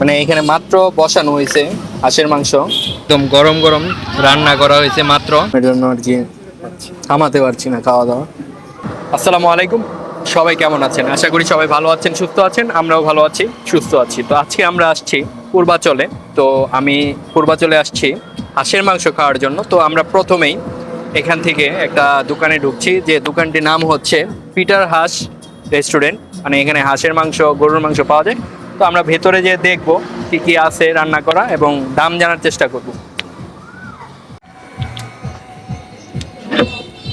মানে এখানে মাত্র বসানো হয়েছে হাঁসের মাংস। একদম গরম গরম রান্না করা হয়েছে মাত্র। এর জন্য আর কি থামাতে পারছি না খাওয়া দাওয়া। আসসালামু আলাইকুম। সবাই কেমন আছেন? আশা করি সবাই ভালো আছেন সুস্থ আছেন আমরাও ভালো আছি সুস্থ আছি। তো আজকে আমরা আসছি পূর্বাচলে। তো আমি পূর্বাচলে আসছি হাঁসের মাংস খাওয়ার জন্য। তো আমরা প্রথমেই এখান থেকে একটা দোকানে ঢুকছি যে দোকানটির নাম হচ্ছে পিটার হাঁস রেস্টুরেন্ট। মানে এখানে হাঁসের মাংস গরুর মাংস পাওয়া যায়। তো আমরা ভেতরে যেয়ে দেখব কি কি আছে রান্না করা এবং দাম জানার চেষ্টা করব।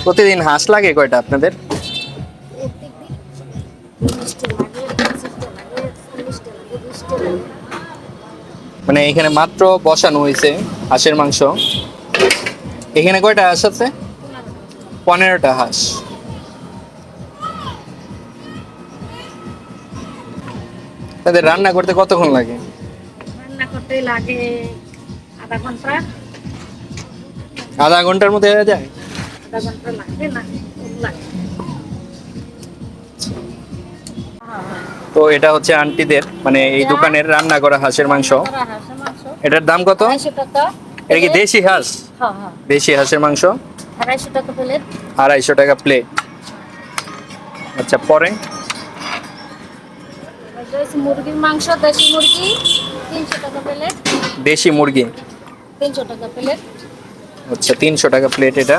প্রতিদিন হাঁস লাগে কয়টা আপনাদের? মানে এখানে মাত্র বসানো হয়েছে হাঁসের মাংস। এখানে কয়টা হাঁস আছে? পনেরোটা হাঁস। তাদের রান্না করতে কতক্ষণ লাগে? রান্না করতে লাগে আধা ঘণ্টা। আধা ঘণ্টার মধ্যে হয়ে যায়? আধা ঘণ্টা লাগে না লাগে। তো এটা হচ্ছে আন্টিদের মানে এই দোকানের রান্না করা হাঁসের মাংস। এটার দাম কত? এটা কি দেশি হাঁস? হ্যাঁ হ্যাঁ। দেশি হাঁসের মাংস? আড়াইশো টাকা প্লেট আড়াইশো টাকা প্লেট আচ্ছা পরে? মুরগির মাংস দেশি মুরগি তিনশো টাকা প্লেট। দেশি মুরগি? তিনশো টাকা প্লেট। আচ্ছা তিনশো টাকা প্লেট এটা।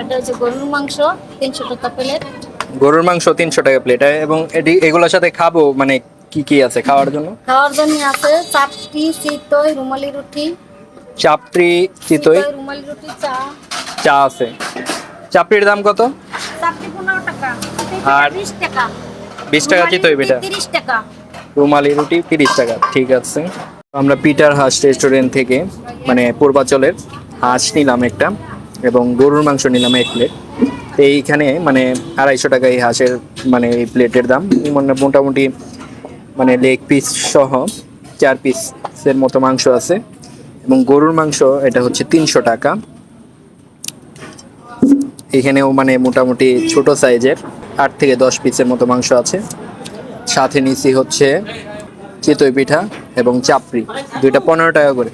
এটা হচ্ছে গরুর মাংস তিনশো টাকা প্লেট। গরুর মাংস তিনশো টাকা প্লেট। এবং এটি এগুলোর সাথে খাব? মানে কি কি আছে খাওয়ার জন্য? খাওয়ার জন্য আছে চাপটি চিতই রুমালি রুটি। চাপড়ি চিতই? রুমালি রুটি চা। চা আছে। চাপড়ির দাম কত? চাপটি আর বিশ টাকা বেটা তিরিশ টাকা। রুমালি রুটি তিরিশ টাকা ঠিক আছে। আমরা পিটার হাঁস রেস্টুরেন্ট থেকে মানে পূর্বাচলের হাঁস নিলাম একটা এবং গরুর মাংস নিলাম এক প্লেট এইখানে মানে আড়াইশো টাকা এই হাঁসের মানে এই প্লেটের দাম। মানে মোটামুটি মানে লেগ পিস সহ চার পিসের মতো মাংস আছে। এবং গরুর মাংস এটা হচ্ছে তিনশো টাকা। এখানেও মানে মোটামুটি ছোট সাইজের আট থেকে দশ পিসের মতো মাংস আছে। সাথে নিচি হচ্ছে চিতই পিঠা এবং চাপড়ি, দুইটা পনেরো টাকা করে।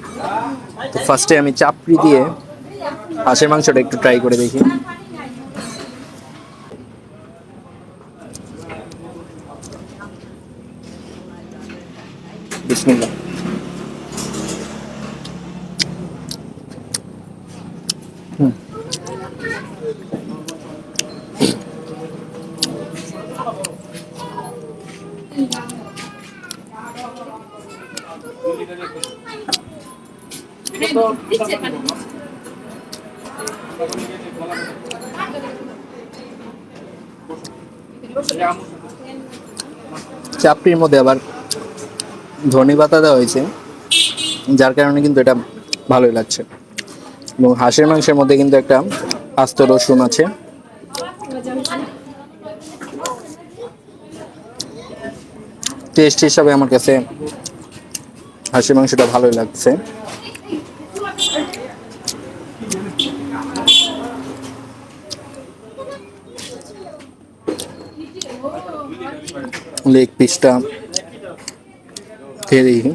তো ফার্স্টে আমি চাপড়ি দিয়ে হাঁসের মাংসটা একটু ট্রাই করে দেখি। বিসমিল্লাহ। চাপড়ির মধ্যে আবার ধনে পাতা দেওয়া হয়েছে, যার কারণে কিন্তু এটা ভালোই লাগছে। এবং হাঁসের মাংসের মধ্যে কিন্তু একটা আস্ত রসুন আছে। টেস্ট হিসাবে আমার কাছে হাঁসের মাংসটা ভালোই লাগছে। লেগ পিসটা খেয়ে দেখি।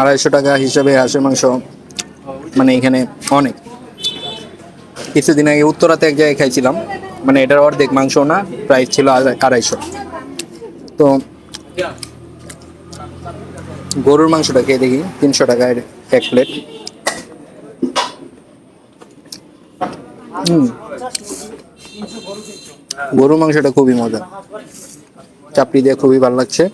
আড়াইশো টাকা হিসাবে হাঁসের মাংস মানে এখানে অনেক। কিছুদিন আগে উত্তরাতে এক জায়গায় খাইছিলাম মানে এটার অর্ধেক মাংস না, প্রাইস ছিল আড়াইশো। তো গরুর মাংসটা খেয়ে দেখি, তিনশো টাকায় এক প্লেট গরুর মাংসটা খুবই মজা। চাপড়ি দিয়ে খুবই ভালো লাগছে।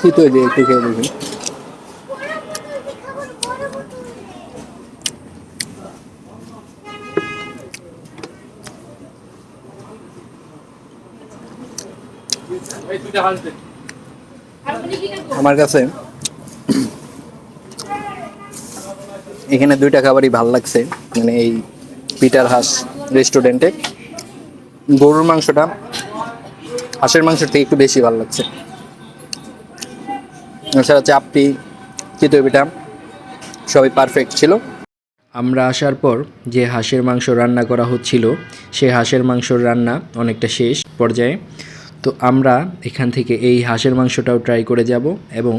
চিতই দিয়ে একটু খেয়ে দেখি। আমার কাছে এখানে দুইটা খাবারই ভালো লাগছে। মানে এই পিটার হাঁস রেস্টুরেন্টে গরুর মাংসটা হাঁসের মাংসের থেকে একটু বেশি ভালো লাগছে। এছাড়া চাপটি চিতই পিঠা, সবই পারফেক্ট ছিল। আমরা আসার পর যে হাঁসের মাংস রান্না করা হচ্ছিল সেই হাঁসের মাংসর রান্না অনেকটা শেষ পর্যায়ে তো আমরা এখান থেকে এই হাঁসের মাংসটাও ট্রাই করে যাব এবং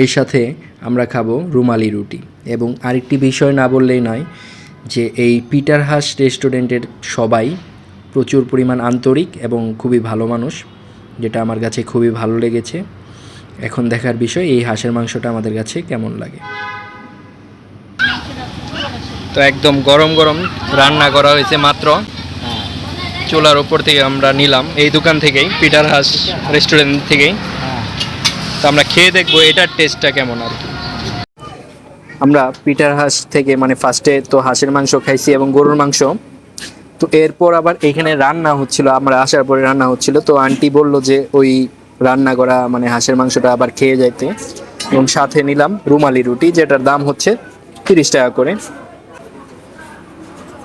এর সাথে আমরা খাব রুমালি রুটি। এবং আরেকটি বিষয় না বললেই নয় যে এই পিটার হাঁস রেস্টুরেন্টের সবাই প্রচুর পরিমাণ আন্তরিক এবং খুবই ভালো মানুষ, যেটা আমার কাছে খুবই ভালো লেগেছে। এখন দেখার বিষয় এই হাঁসের মাংসটা আমাদের কাছে কেমন লাগে। তো একদম গরম গরম রান্না করা হয়েছে মাত্র। চুলার উপর থেকে আমরা নিলাম। এই দোকান থেকেই, পিটার হাঁস রেস্টুরেন্ট থেকেই। তো আমরা খেয়ে দেখব এটার টেস্টটা কেমন আর কি। আমরা পিটার হাঁস থেকে মানে ফার্স্টে তো হাঁসের মাংস খাইছি এবং গরুর মাংস। তো এরপর আবার এখানে রান্না হচ্ছিল, আমরা আসার পরে রান্না হচ্ছিল। তো আন্টি বলল যে, ওই রান্না করা মানে হাঁসের মাংসটা আবার খেয়ে যাইতে। এবং সাথে নিলাম রুমালি রুটি, যেটার দাম হচ্ছে তিরিশ টাকা করে।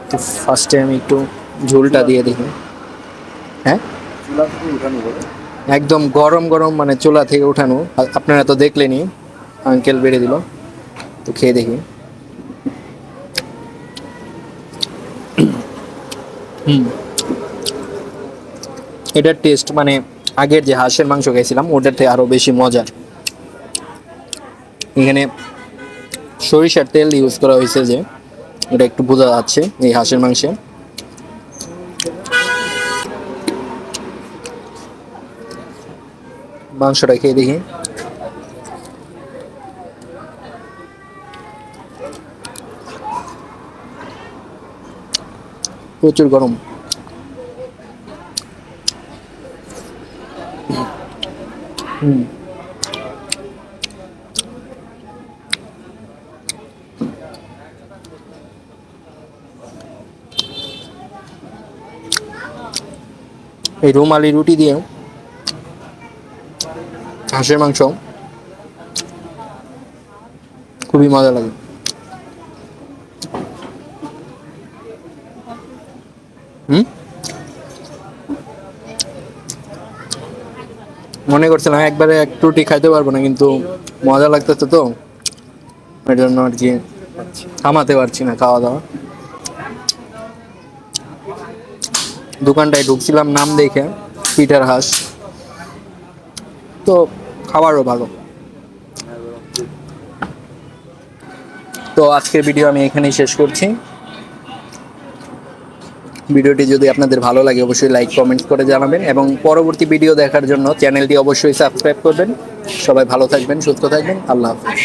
তো ফার্স্টে আমি একটু ঝোলটা দিয়ে দেখি হ্যাঁ? একদম গরম গরম মানে চোলা থেকে উঠানো। আপনারা তো দেখলেনই আঙ্কেল বেড়ে দিল। তো খেয়ে দেখি। হুম। এটার টেস্ট মানে আগের যে হাঁসের মাংস খাইছিলাম ওটার থেকে আরও বেশি মজার। এখানে সরিষার তেল ইউজ করা হয়েছে যে এটা একটু বোঝা যাচ্ছে এই হাঁসের মাংসে। মাংসটা খেয়ে দেখি। প্রচুর গরম। এই রুমালি রুটি দিয়ে হাঁসের মাংস। খুবই মজা লাগে। মনে করছিলাম একবারে এক রুটি খাইতে পারব না, কিন্তু মজা লাগতেছে তো। এর জন্য আর কি থামাতে পারছি না খাওয়া দাওয়া। দোকানটায় ঢুকছিলাম নাম দেখে পিটার হাঁস। তো খাবারও ভালো। তো আজকের ভিডিও আমি এখানেই শেষ করছি। ভিডিওটি যদি আপনাদের ভালো লাগে, অবশ্যই লাইক কমেন্ট করে জানাবেন এবং পরবর্তী ভিডিও দেখার জন্য চ্যানেলটি অবশ্যই সাবস্ক্রাইব করবেন। সবাই ভালো থাকবেন, সুস্থ থাকবেন। আল্লাহ হাফিজ।